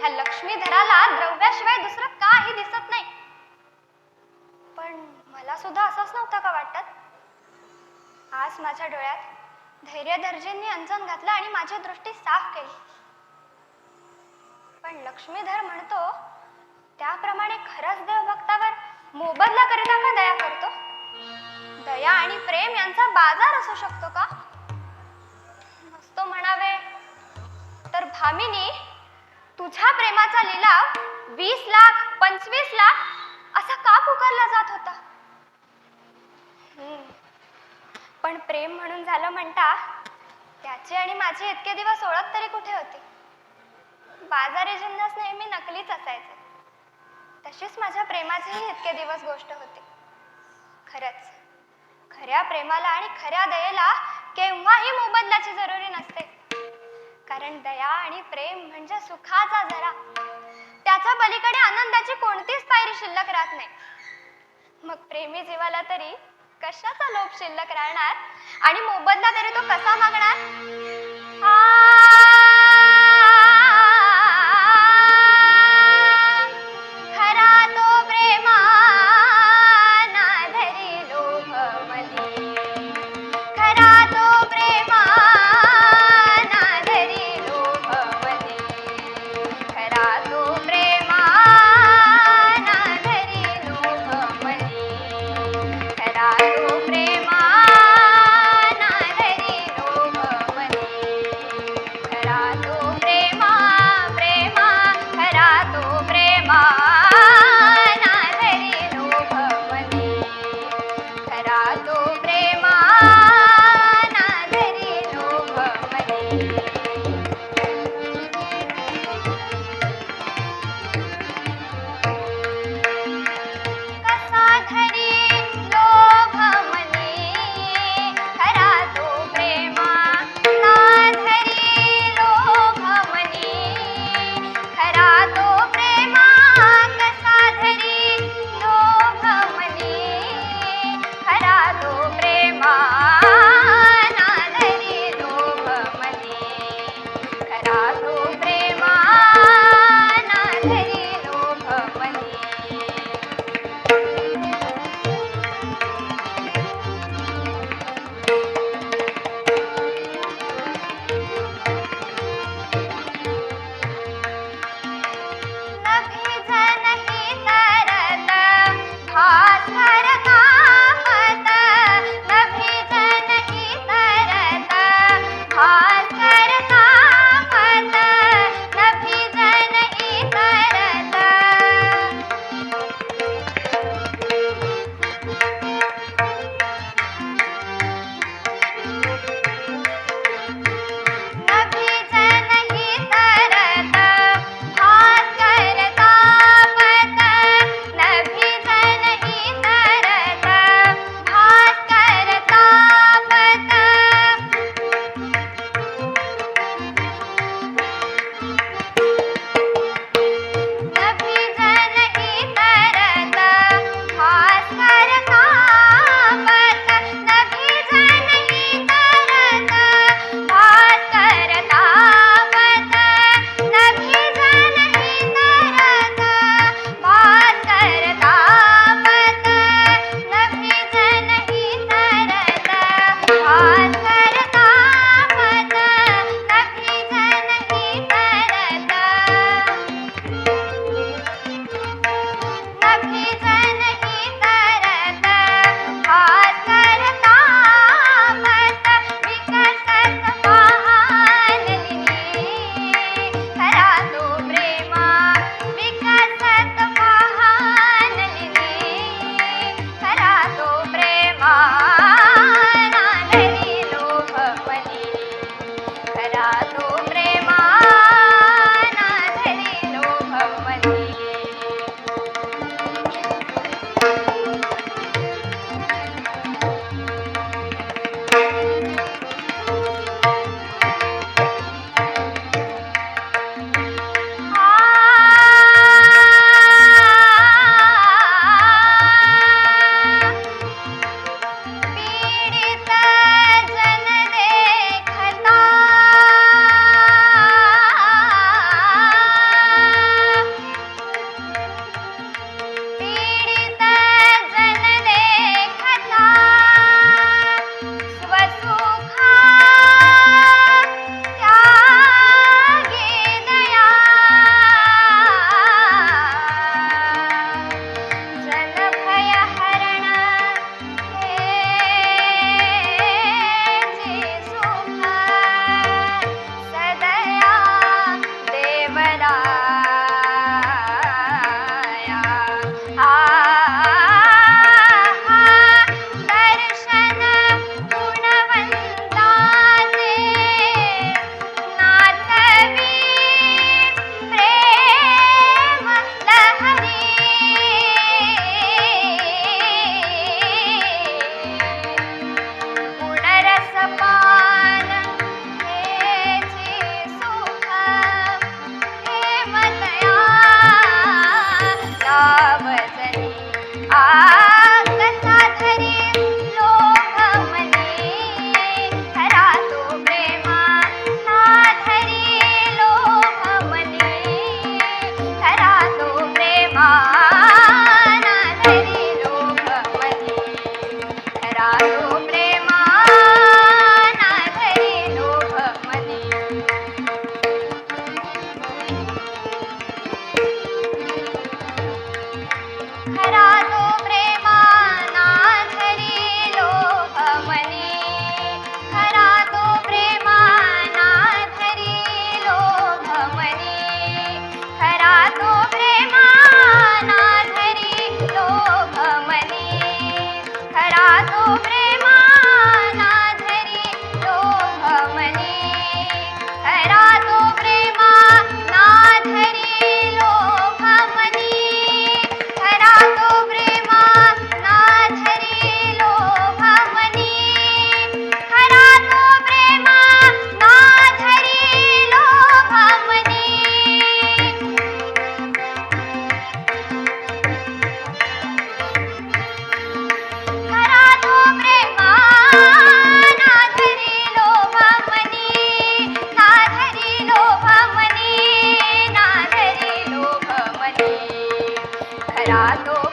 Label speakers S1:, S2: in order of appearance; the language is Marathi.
S1: ह्या लक्ष्मीधराला द्रव्याशिवाय दुसरं काही दिसत नाही. पण मला सुद्धा असंच नव्हतं का वाटत? आज माझ्या डोळ्यात धैर्यदर्जींनी अंजन घातलं आणि माझी दृष्टी साफ केली. पण लक्ष्मीधर म्हणतो त्याप्रमाणे खरंच देव भक्तावर मोबदला करिता का दया करतो? दया आणि प्रेम यांचा बाजार असू शकतो का? नसतो म्हणावे तर भामिनी तुझ्या प्रेमाचा लिलाव वीस लाख पंचवीस लाख असा का पुकारला जात होता? पण प्रेम म्हणून झालं म्हणता त्याची आणि माझी इतके दिवस ओळख तरी कुठे होती? बाजारी जिन्नस नेहमी नकलीच असायचे. तशीच माझ्या प्रेमाचीही इतके दिवस गोष्ट होती. खरंच खऱ्या प्रेमाला आणि खऱ्या दयेला केव्हाही मोबदल्याची जरुरी नसते. कारण दया आणि प्रेम म्हणजे सुखाचा झरा त्याच्या पलीकडे आनंदाची कोणतीच पायरी शिल्लक राहत नाही. मग प्रेमी जीवाला तरी कशाचा लोभ शिल्लक राहणार? आणि मोबदला तरी तो कसा मागणार? pobre. रातों